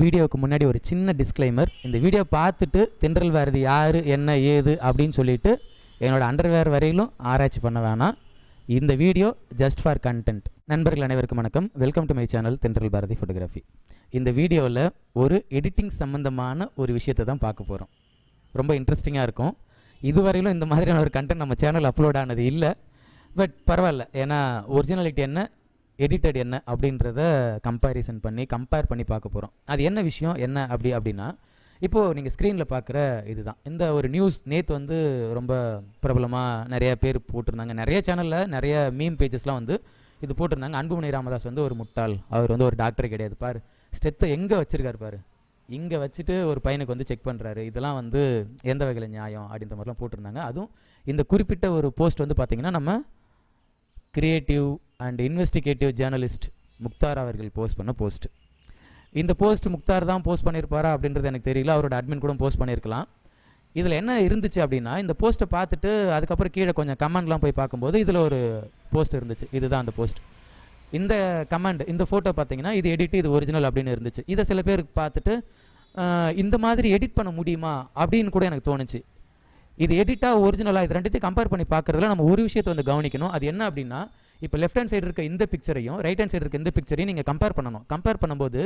வீடியோவுக்கு முன்னாடி ஒரு சின்ன டிஸ்க்ளைமர் இந்த வீடியோ பார்த்துட்டு தென்றல் பாரதி யார் என்ன ஏது அப்படின்னு சொல்லிட்டு என்னோடய அண்டர்வேர் வரையிலும் ஆராய்ச்சி பண்ண வேணாம். இந்த வீடியோ ஜஸ்ட் ஃபார் கண்டென்ட் நண்பர்கள் அனைவருக்கும் வணக்கம். வெல்கம் டு மை சேனல் தென்றல் பாரதி ஃபோட்டோகிராஃபி இந்த வீடியோவில் ஒரு எடிட்டிங் சம்மந்தமான ஒரு விஷயத்தை தான் பார்க்க போகிறோம் ரொம்ப இன்ட்ரெஸ்டிங்காக இருக்கும். இதுவரையிலும் இந்த மாதிரியான ஒரு கண்டென்ட் நம்ம சேனல் அப்லோட் ஆனது இல்லை. பட் பரவாயில்ல. ஏன்னா ஒரிஜினாலிட்டி என்ன? எடிட்டட் என்ன அப்படின்றத கம்பேரிசன் பண்ணி கம்பேர் பண்ணி பார்க்க போகிறோம் அது என்ன விஷயம்? என்ன அப்படி அப்படின்னா இப்போது நீங்கள் ஸ்க்ரீனில் பார்க்குற இதுதான். இந்த ஒரு நியூஸ் நேற்று வந்து ரொம்ப பிரபலமாக நிறைய பேர் போட்டிருந்தாங்க. நிறைய சேனலில் நிறைய மீம் பேஜஸ்லாம் வந்து இது போட்டிருந்தாங்க. அன்புமணி ராமதாஸ் வந்து ஒரு முட்டாள். அவர் வந்து ஒரு டாக்டர் கிடையாது. பார் ஸ்டெத்தை எங்கே வச்சுருக்காரு பாரு. இங்கே வச்சுட்டு ஒரு பையனுக்கு வந்து செக் பண்ணுறாரு இதெல்லாம் வந்து எந்த வகையில் நியாயம் அப்படின்ற மாதிரிலாம் போட்டிருந்தாங்க. அதுவும் இந்த குறிப்பிட்ட ஒரு போஸ்ட் வந்து பார்த்திங்கன்னா நம்ம creative and investigative journalist Mukhtar அவர்கள் போஸ்ட் பண்ண போஸ்ட் இந்த போஸ்ட் முக்தார் தான் போஸ்ட் பண்ணியிருப்பாரா அப்படின்றது எனக்கு தெரியல. அவரோட அட்மின் கூட போஸ்ட் பண்ணியிருக்கலாம் இதில் என்ன இருந்துச்சு அப்படின்னா இந்த போஸ்ட்டை பார்த்துட்டு அதுக்கப்புறம் கீழே கொஞ்சம் கமெண்ட்லாம் போய் பார்க்கும்போது இதில் ஒரு போஸ்ட் இருந்துச்சு. இதுதான் அந்த போஸ்ட் இந்த கமெண்ட் இந்த ஃபோட்டோ பார்த்தீங்கன்னா இது எடிட் இது ஒரிஜினல் அப்படின்னு இருந்துச்சு. இதை சில பேர் பார்த்துட்டு இந்த மாதிரி எடிட் பண்ண முடியுமா? அப்படின்னு கூட எனக்கு தோணுச்சு. இது எடிட்டாக ஒரிஜினலாக இது ரெண்டுத்தையும் கம்பேர் பண்ணி பார்க்குறதுல நம்ம ஒரு விஷயத்தை வந்து கவனிக்கணும். அது என்ன அப்படின்னா இப்போ லெஃப்ட் ஹேண்ட் சைடு இருக்க இந்த பிக்சரையும் ரைட் ஹேண்ட் சைடு இருக்க இந்த பிக்சரையும் நீங்கள் கம்பேர் பண்ணணும். கம்பேர் பண்ணும்போது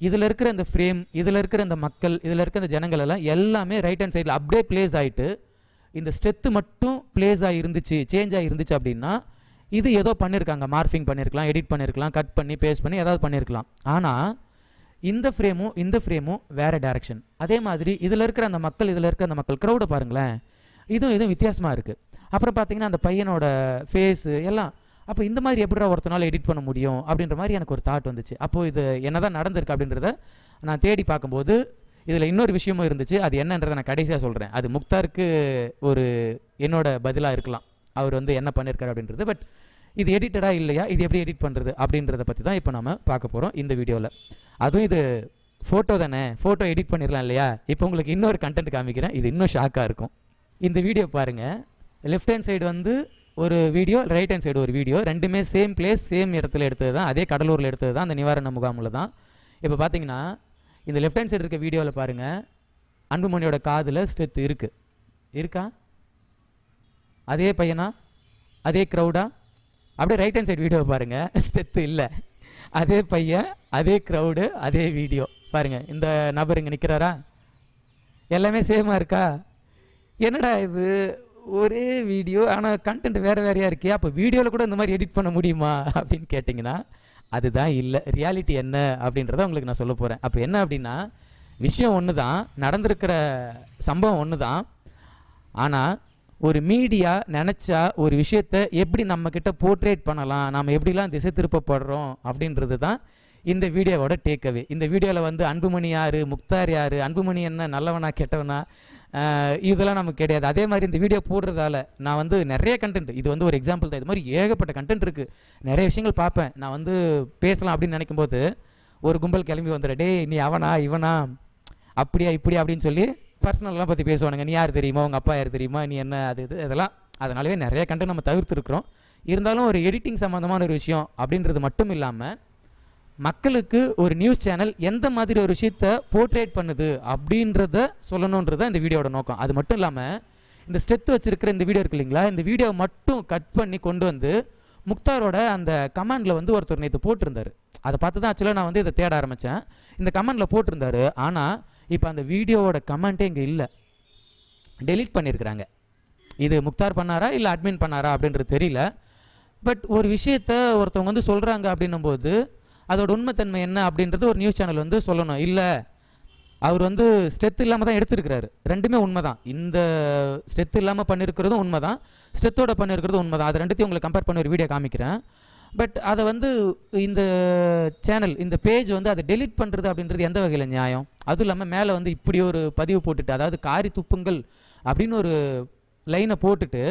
இதில் இருக்கிற இந்த ஃப்ரேம் இதில் இருக்கிற இந்த மக்கள் இதில் இருக்கிற இந்த ஜனங்கள் எல்லாம் எல்லாமே ரைட் ஹேண்ட் சைடில் அப்படியே பிளேஸ் ஆகிட்டு இந்த ஸ்ட்ரெத்து மட்டும் பிளேஸ் ஆகி இருந்துச்சு சேஞ்ச் ஆகி இருந்துச்சு அப்படின்னா இது ஏதோ பண்ணியிருக்காங்க மார்ஃபிங் பண்ணியிருக்கலாம் எடிட் பண்ணியிருக்கலாம் கட் பண்ணி பேஸ்ட் பண்ணி ஏதாவது பண்ணியிருக்கலாம் ஆனால் இந்த ஃப்ரேமும் இந்த ஃப்ரேமும் வேறு டேரெக்ஷன் அதே மாதிரி இதில் இருக்கிற அந்த மக்கள் இதில் இருக்கிற அந்த மக்கள் க்ரௌடை பாருங்களேன். இதுவும் இதுவும் வித்தியாசமாக இருக்குது அப்புறம் பார்த்தீங்கன்னா அந்த பையனோட ஃபேஸு எல்லாம். அப்போ இந்த மாதிரி எப்படிடா ஒருத்தனால எடிட் பண்ண முடியும்? அப்படின்ற மாதிரி எனக்கு ஒரு தாட் வந்துச்சு. அப்போது இது என்னதான் நடந்திருக்கு அப்படின்றத நான் தேடி பார்க்கும்போது இதில் இன்னொரு விஷயமும் இருந்துச்சு. அது என்னன்றதை நான் கடைசியாக சொல்கிறேன் அது முக்தாருக்கு ஒரு என்னோட பதிலாக இருக்கலாம். அவர் வந்து என்ன பண்ணியிருக்காரு அப்படின்றது. பட் இது எடிட்டடாக இல்லையா? இது எப்படி எடிட் பண்ணுறது அப்படின்றத பற்றி தான் இப்போ நம்ம பார்க்க போகிறோம் இந்த வீடியோவில் அதுவும் இது ஃபோட்டோ தானே? ஃபோட்டோ எடிட் பண்ணிடலாம் இல்லையா? இப்போ உங்களுக்கு இன்னொரு கண்டென்ட் காமிக்கிறேன். இது இன்னும் ஷாக்காக இருக்கும். இந்த வீடியோ பாருங்கள் லெஃப்ட் ஹேண்ட் சைடு வந்து ஒரு வீடியோ ரைட் ஹேண்ட் சைடு ஒரு வீடியோ. ரெண்டுமே சேம் பிளேஸ் சேம் இடத்துல எடுத்தது தான் அதே கடலூரில் எடுத்தது தான் அந்த நிவாரண முகாமில் தான். இப்போ பார்த்தீங்கன்னா இந்த லெஃப்ட் ஹேண்ட் சைடு இருக்க வீடியோவில் பாருங்கள் அன்புமணியோட காதில் ஸ்ட்ரெத்து இருக்குது இருக்கா? அதே பையனா? அதே க்ரௌடா அப்படியே ரைட் ஹேண்ட் சைடு வீடியோ பாருங்கள் ஸ்டெத்து இல்லை. அதே பையன் அதே க்ரௌடு அதே வீடியோ. பாருங்கள் இந்த நபர் இங்கே நிற்கிறாரா எல்லாமே சேமாக இருக்கா? என்னடா இது? ஒரே வீடியோ ஆனால் கண்டென்ட் வேறு வேறையாக இருக்கே. அப்போ வீடியோவில் கூட இந்த மாதிரி எடிட் பண்ண முடியுமா? அப்படின்னு கேட்டிங்கன்னா அதுதான் இல்லை. ரியாலிட்டி என்ன அப்படின்றத உங்களுக்கு நான் சொல்ல போகிறேன் அப்போ என்ன அப்படின்னா விஷயம் ஒன்று தான் நடந்திருக்கிற சம்பவம் ஒன்று தான் ஆனால் ஒரு மீடியா நினச்சா ஒரு விஷயத்தை எப்படி நம்மக்கிட்ட போர்ட்ரேட் பண்ணலாம் நாம் எப்படிலாம் திசை திருப்பப்படுறோம் அப்படின்றது தான் இந்த வீடியோவோட டேக்அவே இந்த வீடியோவில் வந்து அன்புமணி யார் முக்தார் யார் அன்புமணி என்ன நல்லவனா கெட்டவனா இதெல்லாம் நமக்கு கிடையாது. அதே மாதிரி இந்த வீடியோ போடுறதால நான் வந்து நிறைய கண்டென்ட் இது வந்து ஒரு எக்ஸாம்பிள் தான். இது மாதிரி ஏகப்பட்ட கண்டென்ட் இருக்குது நிறைய விஷயங்கள் பார்ப்பேன். நான் வந்து பேசலாம் அப்படின்னு நினைக்கும் போது ஒரு கும்பல் கிளம்பி வந்துடுற டே நீ அவனா இவனா? அப்படியா இப்படியா? அப்படின்னு சொல்லி பர்சனல்லாம் பற்றி பேசுவானுங்க. நீ யார் தெரியுமா? உங்கள் அப்பா யார் தெரியுமா? நீ என்ன? அது இது இதெல்லாம் அதனாலவே நிறைய கண்டென்ட் நம்ம தவிர்த்துருக்குறோம். இருந்தாலும் ஒரு எடிட்டிங் சம்மந்தமான ஒரு விஷயம் அப்படின்றது மட்டும் இல்லாமல் மக்களுக்கு ஒரு நியூஸ் சேனல் எந்த மாதிரி ஒரு விஷயத்த போர்ட்ரேட் பண்ணுது அப்படின்றத சொல்லணுன்றத இந்த வீடியோட நோக்கம். அது மட்டும் இல்லாமல் இந்த ஸ்டெத்து வச்சுருக்கிற இந்த வீடியோ இருக்கு இல்லைங்களா? இந்த வீடியோ மட்டும் கட் பண்ணி கொண்டு வந்து முக்தாரோட அந்த கமெண்டில் வந்து ஒருத்தர் நேற்று போட்டிருந்தார். அதை பார்த்து தான் ஆக்சுவலாக நான் வந்து இதை தேட ஆரம்பித்தேன் இந்த கமெண்டில் போட்டிருந்தாரு. ஆனால் இப்போ அந்த வீடியோவோட கமெண்ட்டே இங்கே இல்லை. டெலீட் பண்ணியிருக்கிறாங்க இது முக்தார் பண்ணாரா இல்லை அட்மின் பண்ணாரா அப்படின்றது தெரியல. பட் ஒரு விஷயத்த ஒருத்தவங்க வந்து சொல்கிறாங்க அப்படின்னும் போது அதோட உண்மைத்தன்மை என்ன அப்படின்றது ஒரு நியூஸ் சேனல் வந்து சொல்லணும். இல்லை அவர் வந்து ஸ்ட்ரெத் இல்லாமல் தான் எடுத்திருக்கிறாரு. ரெண்டுமே உண்மை தான் இந்த ஸ்ட்ரெத் இல்லாமல் பண்ணியிருக்கிறதும் உண்மை தான் ஸ்ட்ரெத்தோட பண்ணியிருக்கிறதும் உண்மை தான் அது ரெண்டுத்தையும் உங்களுக்கு கம்பேர் பண்ணி ஒரு வீடியோ காமிக்கிறேன். பட் அதை வந்து இந்த சேனல் இந்த பேஜ் வந்து அதை டெலீட் பண்ணுறது அப்படின்றது எந்த வகையில் நியாயம்? அதுவும் இல்லாமல் மேலே வந்து இப்படி ஒரு பதிவு போட்டுட்டு அதாவது காரி துப்புங்கள் அப்படின்னு ஒரு லைனை போட்டுட்டு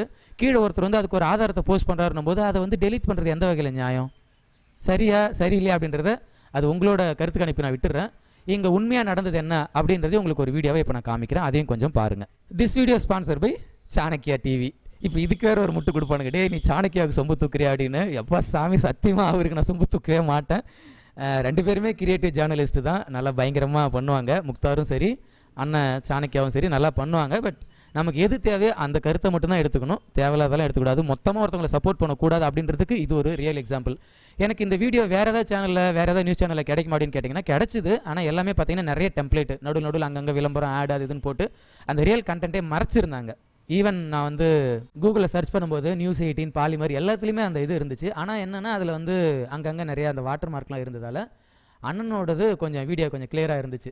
கீழே ஒருத்தர் வந்து அதுக்கு ஒரு ஆதாரத்தை போஸ்ட் பண்ணுறாருன்னும் போது அதை வந்து டெலீட் பண்ணுறது எந்த வகையில் நியாயம்? சரியா சரியில்லையா அப்படின்றத அது உங்களோட கருத்து கணிப்பு நான் விட்டுறேன். இங்கே உண்மையாக நடந்தது என்ன அப்படின்றதையும் உங்களுக்கு ஒரு வீடியோவை இப்போ நான் காமிக்கிறேன். அதையும் கொஞ்சம் பாருங்கள் this video sponsor by Chanakya TV இப்போ இதுக்கு வேற ஒரு முட்டு கொடுப்பானுங்க. டே நீ சாணக்கியாவுக்கு சொம்பு தூக்குறியா? அப்படின்னு. எப்பா சாமி சத்தியமாக அவருக்கு நான் சொம்பு தூக்கவே மாட்டேன். ரெண்டு பேருமே கிரியேட்டிவ் ஜேர்னலிஸ்ட்டு தான். நல்லா பயங்கரமாக பண்ணுவாங்க. முக்தாரும் சரி அண்ணன் சாணக்கியாவும் சரி நல்லா பண்ணுவாங்க. பட் நமக்கு எது தேவையோ அந்த கருத்தை மட்டும்தான் எடுத்துக்கணும். தேவையில்லாதெல்லாம் எடுத்துக்கூடாது. மொத்தமாக ஒருத்தவங்களை சப்போர்ட் பண்ணக்கூடாது அப்படின்றதுக்கு இது ஒரு ரியல் எக்ஸாம்பிள் எனக்கு இந்த வீடியோ வேறு ஏதாவது சேனலில் வேறு ஏதாவது நியூஸ் சேனலில் கிடைக்க அப்படின்னு கேட்டிங்கன்னா கிடைச்சிது. ஆனால் எல்லாமே பார்த்தீங்கன்னா நிறைய டெம்ப்ளேட் நடு நடுவில் அங்கங்கே விளம்பரம் ஆட் அது இதுன்னு போட்டு அந்த ரியல் கண்டென்ட்டே மறைச்சிருந்தாங்க. ஈவன் நான் வந்து கூகுளில் சர்ச் பண்ணும்போது நியூஸ் எயிட்டீன் பாலிமர் எல்லாத்துலேயுமே அந்த இது இருந்துச்சு. ஆனால் என்னென்னா அதில் வந்து அங்கங்கே நிறையா அந்த வாட்டர் மார்க்லாம் இருந்ததால் அண்ணனோடது கொஞ்சம் வீடியோ கொஞ்சம் கிளியராக இருந்துச்சு.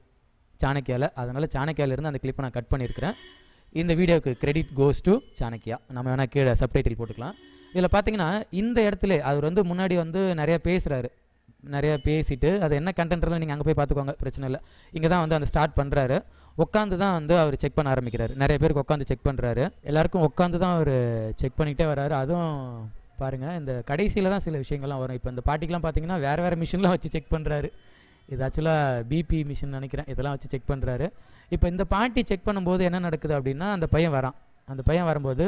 சாணக்கியாவில் அதனால் சாணக்கியால இருந்து அந்த கிளிப்பை நான் கட் பண்ணியிருக்கிறேன். இந்த வீடியோவுக்கு கிரெடிட் கோஸ் டு சாணக்கியா நம்ம வேணால் கீழே சப்டைட்டில் போட்டுக்கலாம். இதில் பார்த்தீங்கன்னா இந்த இடத்துல அவர் வந்து முன்னாடி வந்து நிறையா பேசுகிறாரு நிறையா பேசிட்டு அது என்ன கண்டென்ட்லாம் நீங்கள் அங்கே போய் பார்த்துக்கோங்க பிரச்சனை இல்லை. இங்கே தான் வந்து அந்த ஸ்டார்ட் பண்ணுறாரு உட்காந்து தான் வந்து அவர் செக் பண்ண ஆரம்பிக்கிறாரு. நிறைய பேருக்கு உட்காந்து செக் பண்ணுறாரு எல்லாருக்கும் உட்காந்து தான் அவர் செக் பண்ணிகிட்டே வராரு. அதுவும் பாருங்கள் இந்த கடைசியில் தான் சில விஷயங்கள்லாம் வரும். இப்போ இந்த பாட்டிக்கெலாம் பார்த்தீங்கன்னா வேறு வேறு மிஷின்லாம் வச்சு செக் பண்ணுறாரு இது ஆக்சுவலாக பிபி மிஷின் நினைக்கிறேன். இதெல்லாம் வச்சு செக் பண்ணுறாரு இப்போ இந்த பாட்டி செக் பண்ணும்போது என்ன நடக்குது அப்படின்னா அந்த பையன் வரான். அந்த பையன் வரும்போது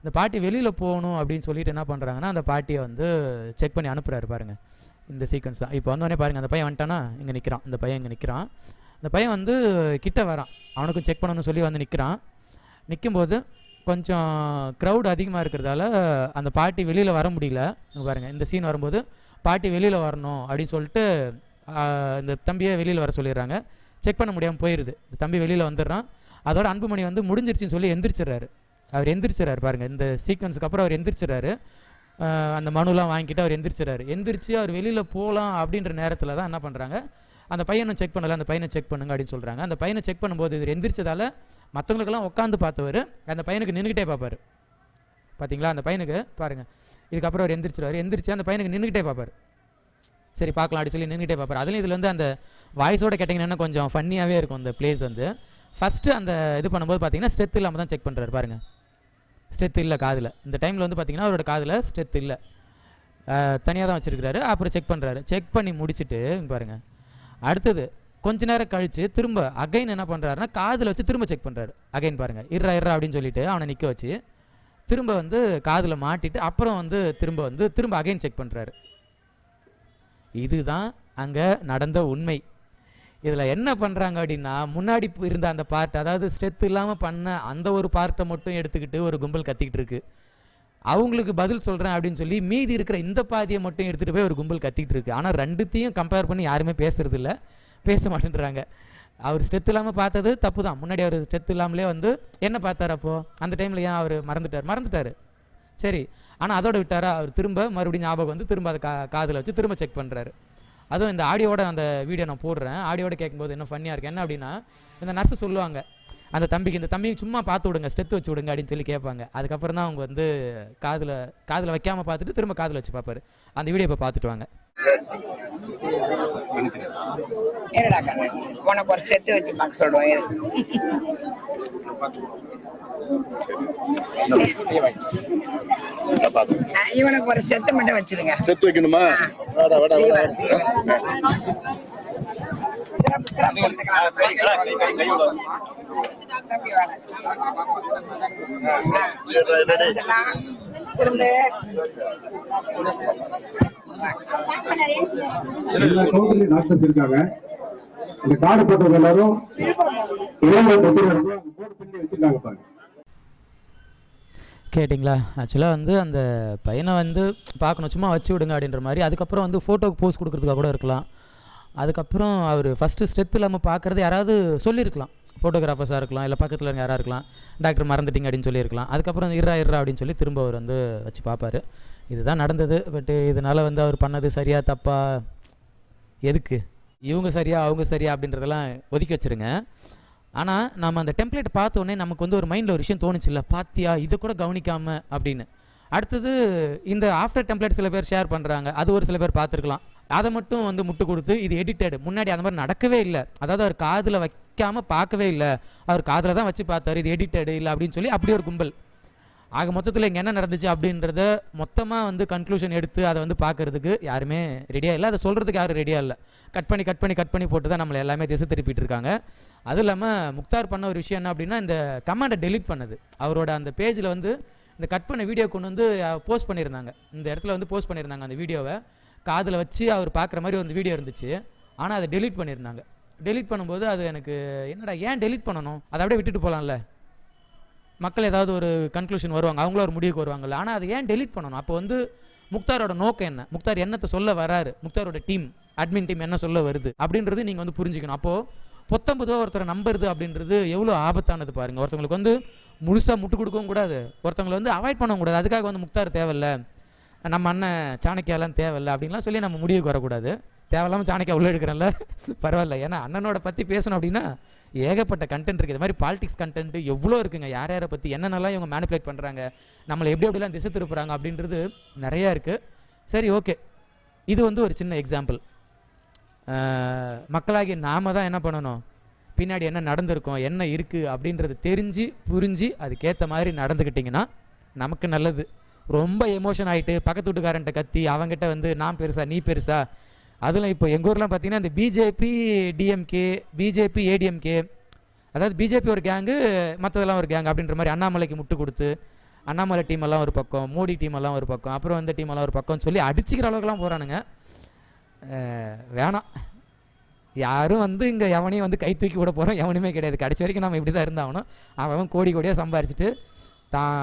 இந்த பாட்டி வெளியில் போகணும் அப்படின்னு சொல்லிட்டு என்ன பண்ணுறாங்கன்னா அந்த பாட்டியை வந்து செக் பண்ணி அனுப்புகிறாரு பாருங்கள் இந்த சீக்வன்ஸ் தான். இப்போ வந்தோடனே பாருங்கள் அந்த பையன் வந்துட்டானா? இங்கே நிற்கிறான் இந்த பையன் இங்கே நிற்கிறான் அந்த பையன் வந்து கிட்ட வரான். அவனுக்கும் செக் பண்ணணும்னு சொல்லி வந்து நிற்கிறான் நிற்கும்போது கொஞ்சம் க்ரௌட் அதிகமாக இருக்கிறதால அந்த பாட்டி வெளியில் வர முடியல. பாருங்கள் இந்த சீன் வரும்போது பாட்டி வெளியில் வரணும் அப்படின்னு சொல்லிட்டு இந்த தம்பியை வெளியில் வர சொல்லிடுறாங்க. செக் பண்ண முடியாமல் போயிடுது இந்த தம்பி வெளியில் வந்துடுறான். அதோட அன்புமணி வந்து முடிஞ்சிருச்சுன்னு சொல்லி எந்திரிச்சிடுறாரு. அவர் எந்திரிச்சிடறாரு பாருங்கள் இந்த சீக்வன்ஸுக்கு அப்புறம் அவர் எந்திரிச்சிடறாரு. அந்த மனுலாம் வாங்கிட்டு அவர் எந்திரிச்சிடறாரு. எந்திரிச்சு அவர் வெளியில் போகலாம் அப்படின்ற நேரத்தில் தான் என்ன பண்ணுறாங்க அந்த பையனை செக் பண்ணலை. அந்த பையனை செக் பண்ணுங்க அப்படின்னு சொல்கிறாங்க அந்த பையனை செக் பண்ணும்போது இவர் எந்திரிச்சதால மற்றவங்களுக்கெல்லாம் உட்காந்து பார்த்தவர். அந்த பையனுக்கு நின்றுக்கிட்டே பார்ப்பார். பார்த்தீங்களா அந்த பையனுக்கு பாருங்கள் இதுக்கப்புறம் அவர் எந்திரிச்சிருவார் எந்திரிச்சு அந்த பையனுக்கு நின்றுக்கிட்டே பார்ப்பார். சரி பார்க்கலாம் அப்படி சொல்லி நின்றுட்டே பார்ப்பார். அதுலேயும் இதில் வந்து அந்த வாய்ஸோட கேட்டிங்கன்னா கொஞ்சம் ஃபன்னியாகவே இருக்கும் அந்த பிளேஸ் வந்து. ஃபஸ்ட்டு அந்த இது பண்ணும்போது பார்த்தீங்கன்னா ஸ்ட்ரெத் இல்லாமல் தான் செக் பண்ணுறாரு பாருங்கள் ஸ்ட்ரெத் இல்லை காதில். இந்த டைமில் வந்து பார்த்தீங்கன்னா அவரோட காதில் ஸ்ட்ரெத் இல்லை. தனியாக தான் வச்சுருக்கிறாரு. அப்புறம் செக் பண்ணுறாரு செக் பண்ணி முடிச்சுட்டு பாருங்கள் அடுத்தது கொஞ்ச நேரம் கழித்து திரும்ப அகைன் என்ன பண்ணுறாருன்னா காதில் வச்சு திரும்ப செக் பண்ணுறாரு அகைன் பாருங்க. இர்ரா இர்ரா அப்படின்னு சொல்லிட்டு அவனை நிற்க வச்சு திரும்ப வந்து காதில் மாட்டிட்டு அப்புறம் வந்து திரும்ப வந்து திரும்ப அகைன் செக் பண்ணுறாரு இதுதான் அங்கே நடந்த உண்மை. இதில் என்ன பண்ணுறாங்க அப்படின்னா முன்னாடி இருந்த அந்த பார்ட் அதாவது ஸ்ட்ரெத் இல்லாமல் பண்ண அந்த ஒரு பார்ட்டை மட்டும் எடுத்துக்கிட்டு ஒரு கும்பல் கத்திக்கிட்டு இருக்கு. அவங்களுக்கு பதில் சொல்கிறேன் அப்படின்னு சொல்லி மீதி இருக்கிற இந்த பாதியை மட்டும் எடுத்துகிட்டு போய் ஒரு கும்பல் கத்திக்கிட்டு இருக்கு. ஆனால் ரெண்டுத்தையும் கம்பேர் பண்ணி யாருமே பேசுறது இல்லை. பேச மாட்டேன்றாங்க. அவர் ஸ்டெத் இல்லாமல் பார்த்தது தப்பு தான் முன்னாடி அவர் ஸ்டெத் இல்லாமலே வந்து என்ன பார்த்தார் அப்போது அந்த டைமில் ஏன் அவர் மறந்துட்டார்? மறந்துட்டார். சரி. ஆனால் அதோட விட்டாரா? அவர் திரும்ப மறுபடியும் ஞாபகம் வந்து திரும்ப அதை கா காதில் வச்சு திரும்ப செக் பண்ணுறாரு அதுவும் இந்த ஆடியோட அந்த வீடியோ நான் போடுறேன். ஆடியோட கேட்கும்போது என்ன ஃபன்னியாக இருக்கு? என்ன அப்படின்னா இந்த நர்ஸு சொல்லுவாங்க அந்த தம்பிக்கு இந்த தம்பிக்கு சும்மா பார்த்து விடுங்க ஸ்டெத்து வச்சு விடுங்க அப்படின்னு சொல்லி கேட்பாங்க. அதுக்கப்புறம் தான் அவங்க வந்து காதில் காதில் வைக்காமல் பார்த்துட்டு திரும்ப காதில் வச்சு பார்ப்பாரு. அந்த வீடியோ இப்போ பார்த்துட்டு வாங்க. உனக்கு ஒரு செத்து வச்சு பார்க்க சொல்லுவோம் இவனுக்கு ஒரு செத்து மட்டும் வச்சிருங்க செத்து வைக்கணுமா வாடா. எல்லா டாக்டர்ஸ் இருக்காங்க இந்த கார்டு போட்டது எல்லாரும் இளைஞர் போர்டு பின்னி வச்சிருக்காங்க பாருங்க. கேட்டிங்களா? ஆக்சுவலாக வந்து அந்த பையனை வந்து பார்க்கணும் சும்மா வச்சு விடுங்க அப்படின்ற மாதிரி. அதுக்கப்புறம் வந்து ஃபோட்டோக்கு போஸ் கொடுக்குறதுக்காக கூட இருக்கலாம். அதுக்கப்புறம் அவர் ஃபஸ்ட்டு ஸ்ட்ரெத் இல்லாமல் பார்க்குறது யாராவது சொல்லியிருக்கலாம். ஃபோட்டோகிராஃபர்ஸாக இருக்கலாம் இல்லை பக்கத்தில் இருக்க யாராக இருக்கலாம். டாக்டர் மறந்துட்டிங்க அப்படின்னு சொல்லியிருக்கலாம். அதுக்கப்புறம் இருறா இருறா அப்படின்னு சொல்லி திரும்ப அவர் வந்து வச்சு பார்ப்பார். இதுதான் நடந்தது. பட்டு இதனால் வந்து அவர் பண்ணது சரியாக தப்பா? எதுக்கு? இவங்க சரியா அவங்க சரியா அப்படின்றதெல்லாம் ஒதுக்கி வச்சிருங்க. ஆனால் நம்ம அந்த டெம்ப்ளேட் பார்த்த உடனே நமக்கு வந்து ஒரு மைண்டில் ஒரு விஷயம் தோணுச்சு இல்லை பாத்தியா இதை கூட கவனிக்காமல் அப்படின்னு. அடுத்தது இந்த ஆஃப்டர் டெம்ப்ளேட் சில பேர் ஷேர் பண்ணுறாங்க அது ஒரு சில பேர் பார்த்துருக்கலாம். அதை மட்டும் வந்து முட்டு கொடுத்து இது எடிட்டட் முன்னாடி அந்த மாதிரி நடக்கவே இல்லை. அதாவது அவர் காதில் வைக்காமல் பார்க்கவே இல்லை. அவர் காதில் தான் வச்சு பார்த்தாரு இது எடிட்டடு இல்லை அப்படின்னு சொல்லி அப்படி ஒரு கும்பல். ஆக மொத்தத்தில் இங்கே என்ன நடந்துச்சு அப்படின்றத மொத்தமாக வந்து கன்க்ளூஷன் எடுத்து அதை வந்து பார்க்கறதுக்கு யாருமே ரெடியாக இல்லை. அதை சொல்கிறதுக்கு யாரும் ரெடியாக இல்லை. கட் பண்ணி கட் பண்ணி கட் பண்ணி போட்டு தான் நம்மளை எல்லாமே திசை திருப்பிட்டு இருக்காங்க. அதுவும் இல்லாமல் முக்தார் பண்ண ஒரு விஷயம் என்ன அப்படின்னா இந்த கமெண்டை டெலீட் பண்ணது. அவரோட அந்த பேஜில் வந்து இந்த கட் பண்ண வீடியோ கொண்டு வந்து போஸ்ட் பண்ணியிருந்தாங்க. இந்த இடத்துல வந்து போஸ்ட் பண்ணியிருந்தாங்க அந்த வீடியோவை காதில் வச்சு அவர் பார்க்குற மாதிரி ஒரு வீடியோ இருந்துச்சு. ஆனால் அதை டெலீட் பண்ணியிருந்தாங்க. டெலிட் பண்ணும்போது அது எனக்கு என்னடா ஏன் டெலிட் பண்ணணும்? அதை அப்படியே விட்டுட்டு போகலாம்ல மக்கள் ஏதாவது ஒரு கன்க்ளூஷன் வருவாங்க அவங்களும் ஒரு முடிவுக்கு வருவாங்கல்ல. ஆனால் அதை ஏன் டெலிட் பண்ணணும்? அப்போ வந்து முக்தாரோட நோக்கம் என்ன? முக்தார் என்னத்தை சொல்ல வராரு? முக்தாரோட டீம் அட்மின் டீம் என்ன சொல்ல வருது? அப்படின்றது நீங்கள் வந்து புரிஞ்சுக்கணும். அப்போது பொத்தம்பதுவா ஒருத்தரை நம்புறது அப்படின்றது எவ்வளோ ஆபத்தானது பாருங்கள் ஒருத்தவங்களுக்கு வந்து முழுசாக முட்டு கொடுக்கவும் கூடாது. ஒருத்தவங்களை வந்து அவாய்ட் பண்ணவும் கூடாது. அதுக்காக வந்து முக்தார் தேவையில்ல. நம்ம அண்ணன் சாணக்கியாலாம் தேவையில்ல அப்படின்லாம் சொல்லி நம்ம முடிவுக்கு வரக்கூடாது. தேவையில்லாமல் சாணக்கியா உள்ளே எடுக்கிறேன்ல. பரவாயில்ல. ஏன்னா அண்ணனோட பற்றி பேசணும் அப்படின்னா ஏகப்பட்ட கண்டென்ட் இருக்குது இது மாதிரி பாலிடிக்ஸ் கண்டென்ட் எவ்வளோ இருக்குங்க? யார் யாரை பற்றி என்னென்னலாம் இவங்க மேனிப்புலேட் பண்ணுறாங்க நம்மளை எப்படி எப்படிலாம் திசை திருப்புறாங்க அப்படின்றது நிறையா இருக்குது சரி ஓகே இது வந்து ஒரு சின்ன எக்ஸாம்பிள் மக்களாகி நாம தான் என்ன பண்ணணும்? பின்னாடி என்ன நடந்திருக்கும்? என்ன இருக்குது அப்படின்றது தெரிஞ்சு புரிஞ்சு அதுக்கேற்ற மாதிரி நடந்துக்கிட்டிங்கன்னா நமக்கு நல்லது. ரொம்ப எமோஷன் ஆகிட்டு பக்கத்து வீட்டுக்காரன்ட்ட கத்தி அவங்ககிட்ட வந்து நான் பெருசா நீ பெருசா? அதில் இப்போ எங்கள் ஊர்லாம் பார்த்தீங்கன்னா இந்த பிஜேபி டிஎம்கே பிஜேபி ஏடிஎம்கே அதாவது பிஜேபி ஒரு கேங்கு மற்றதெல்லாம் ஒரு கேங் அப்படின்ற மாதிரி அண்ணாமலைக்கு முட்டு கொடுத்து அண்ணாமலை டீம் எல்லாம் ஒரு பக்கம் மோடி டீம் எல்லாம் ஒரு பக்கம் அப்புறம் இந்த டீம் எல்லாம் ஒரு பக்கம்னு சொல்லி அடிச்சுக்கிற அளவுக்குலாம் போகிறானுங்க வேணாம். யாரும் வந்து இங்கே எவனையும் வந்து கை தூக்கி விட போகிறோம் எவனுமே கிடையாது. கடைசி வரைக்கும் நம்ம இப்படி தான் இருந்தாகணும். அவன் கோடி கோடியாக சம்பாரிச்சிட்டு தான்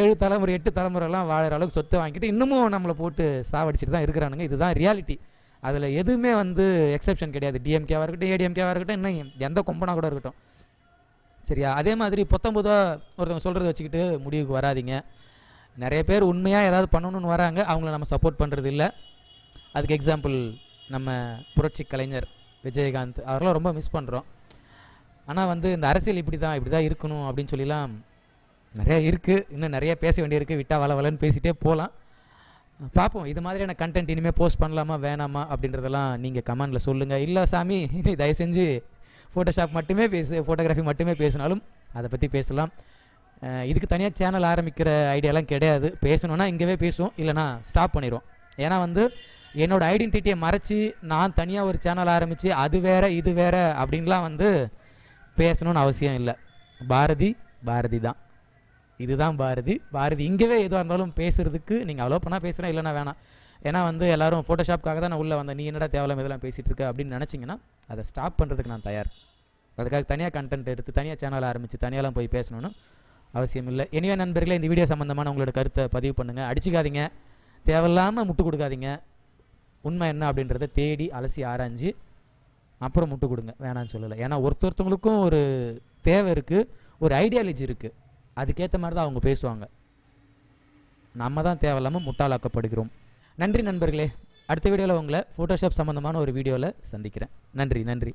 ஏழு தலைமுறை எட்டு தலைமுறைலாம் வாழற அளவுக்கு சொத்தை வாங்கிட்டு இன்னமும் நம்மளை போட்டு சாவடிச்சிட்டு தான் இருக்கிறானுங்க. இதுதான் ரியாலிட்டி அதில் எதுவுமே வந்து எக்ஸெப்ஷன் கிடையாது. டிஎம்கேவாக இருக்கட்டும் ஏடிஎம்கேவாக இருக்கட்டும் இன்னும் எந்த கொம்பனா கூட இருக்கட்டும். சரியா? அதே மாதிரி பொத்தம்புதா ஒருத்தவங்க சொல்கிறத வச்சுக்கிட்டு முடிவுக்கு வராதீங்க. நிறைய பேர் உண்மையாக ஏதாவது பண்ணணும்னு வராங்க. அவங்கள நம்ம சப்போர்ட் பண்ணுறது இல்லை. அதுக்கு எக்ஸாம்பிள் நம்ம புரட்சி கலைஞர் விஜயகாந்த். அவரெல்லாம் ரொம்ப மிஸ் பண்ணுறோம் ஆனால் வந்து இந்த அரசியல் இப்படி தான் இப்படி தான் இருக்கணும் அப்படின்னு சொல்லிலாம் நிறையா இருக்குது இன்னும் நிறைய பேச வேண்டியிருக்கு. விட்டா வள வளன்னு பேசிகிட்டே போகலாம் பார்ப்போம் இது மாதிரியான கண்டென்ட் இனிமேல் போஸ்ட் பண்ணலாமா வேணாமா அப்படின்றதெல்லாம் நீங்கள் கமெண்டில் சொல்லுங்கள் இல்லை சாமி தயவு செஞ்சு ஃபோட்டோஷாப் மட்டுமே பேசு ஃபோட்டோகிராஃபி மட்டுமே பேசினாலும் அதை பற்றி பேசலாம். இதுக்கு தனியாக சேனல் ஆரம்பிக்கிற ஐடியாலாம் கிடையாது. பேசணுன்னா இங்கேவே பேசுவோம் இல்லைனா ஸ்டாப் பண்ணிடுவோம். ஏன்னா வந்து என்னோடய ஐடென்டிட்டியை மறைச்சி நான் தனியாக ஒரு சேனல் ஆரம்பித்து அது வேறு இது வேறு அப்படின்லாம் வந்து பேசணும்னு அவசியம் இல்லை. பாரதி பாரதி தான். இதுதான் பாரதி. பாரதி இங்கேவே எதுவாக இருந்தாலும் பேசுறதுக்கு நீங்கள் அவ்வளோ பண்ணால் பேசுகிறேன் இல்லைனா வேணாம். ஏன்னா வந்து எல்லாரும் ஃபோட்டோஷாப்காக தான் நான் உள்ளே வந்தேன். நீ என்னடா தேவையில்லாம இதெல்லாம் பேசிகிட்டு இருக்க அப்படின்னு நினச்சிங்கன்னா அதை ஸ்டாப் பண்ணுறதுக்கு நான் தயார். அதுக்காக தனியாக கண்டென்ட் எடுத்து தனியாக சேனல் ஆரம்பித்து தனியாலாம் போய் பேசணும்னு அவசியம் இல்லை. எனவே நண்பர்களே இந்த வீடியோ சம்மந்தமான உங்களோட கருத்தை பதிவு பண்ணுங்கள் அடிச்சுக்காதீங்க. தேவையில்லாமல் முட்டு கொடுக்காதீங்க. உண்மை என்ன அப்படின்றத தேடி அலசி ஆராய்ஞ்சு அப்புறம் முட்டு கொடுங்க. வேணான்னு சொல்லலை. ஏன்னா ஒருத்தொருத்தவங்களுக்கும் ஒரு தேவை இருக்குது ஒரு ஐடியாலஜி இருக்குது அதுக்கேற்ற மாதிரி தான் அவங்க பேசுவாங்க. நம்ம தான் தேவையில்லாமல் முட்டாளாக்கப்படுகிறோம். நன்றி நண்பர்களே. அடுத்த வீடியோவில் உங்களை ஃபோட்டோஷாப் சம்மந்தமான ஒரு வீடியோவில் சந்திக்கிறேன். நன்றி நன்றி.